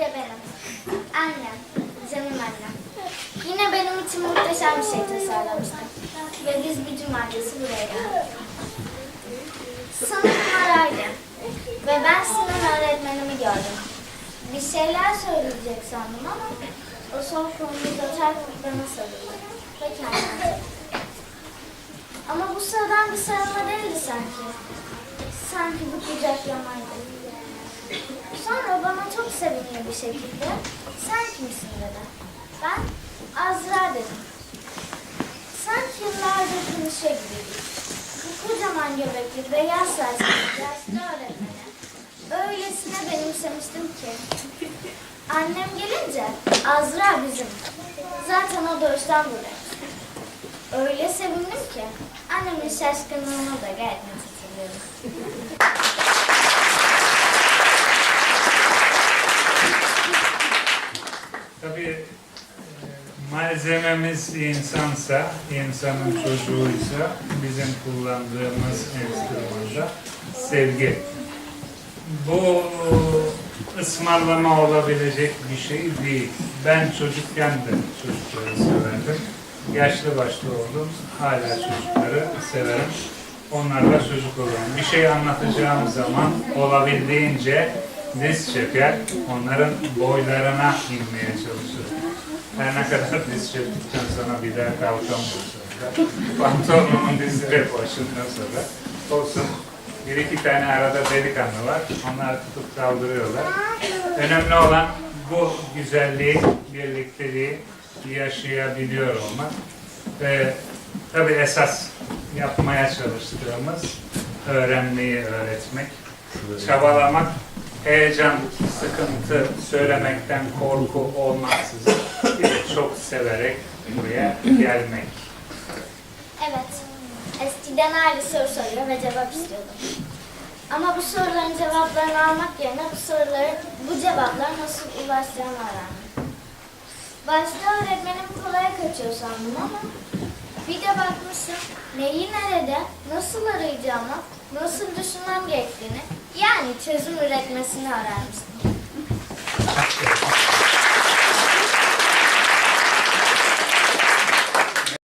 de benim. Annem, canım annem. Yine benim için muhteşem bir şey tasarlamıştı. Ve biz bir cumartesi buraya geldik. Sınıf numaraydı. Ve ben Sinan öğretmenimi gördüm. Bir şeyler söyleyecek sandım ama o son kolumuzu çarpıp bana sarıldı. Ve kendine. Ama bu sıradan bir sarılma değildi sanki. Sanki bu kucaklamaydı. Sevimli bir şekilde sen kimsin dedi. Ben Azra dedim. Sanki yıllardır konuşuyor gibiydik. Bu kocaman göbekli beyaz saçlı yaşlı öğretmeni öylesine benimsemiştim ki. Annem gelince Azra bizim. Zaten o doğuştan buradaymış. Öyle sevindim ki annemin şaşkınlığını da net hatırlıyorum. E, malzememiz insansa, insanın çocuğuysa bizim kullandığımız enstrümanda sevgi. Bu ısmarlama olabilecek bir şey değil. Ben çocukken de çocukları severdim. Yaşlı başlı oldum. Hala çocukları severim. Onlarla çocuk olurum. Bir şey anlatacağım zaman olabildiğince diz çeker, onların boylarına inmeye çalışırım. Her ne kadar diz çektikten sonra bir daha kalkamıyorsa da, pantolonumun dizleri başından sonra olsun. Bir iki tane arada delikanlı var, onlar tutup kaldırıyorlar. Önemli olan bu güzelliği, birlikteliği yaşayabiliyor olmak. Ve tabii esas yapmaya çalıştığımız öğrenmeyi öğretmek, çabalamak, heyecan, sıkıntı, söylemekten korku olmaksızın çok severek buraya gelmek. Evet. Eskiden aile soru soruyor ve cevap istiyordum. Ama bu soruların cevaplarını almak yerine bu soruları, bu cevaplara nasıl ulaşacağımı öğrendim. Başta öğretmenim kolay kaçıyor sandım ama bir de bakmışım neyi nerede, nasıl arayacağımı, nasıl düşünmem gerektiğini yani çözüm üretmesini öğrenmiştim.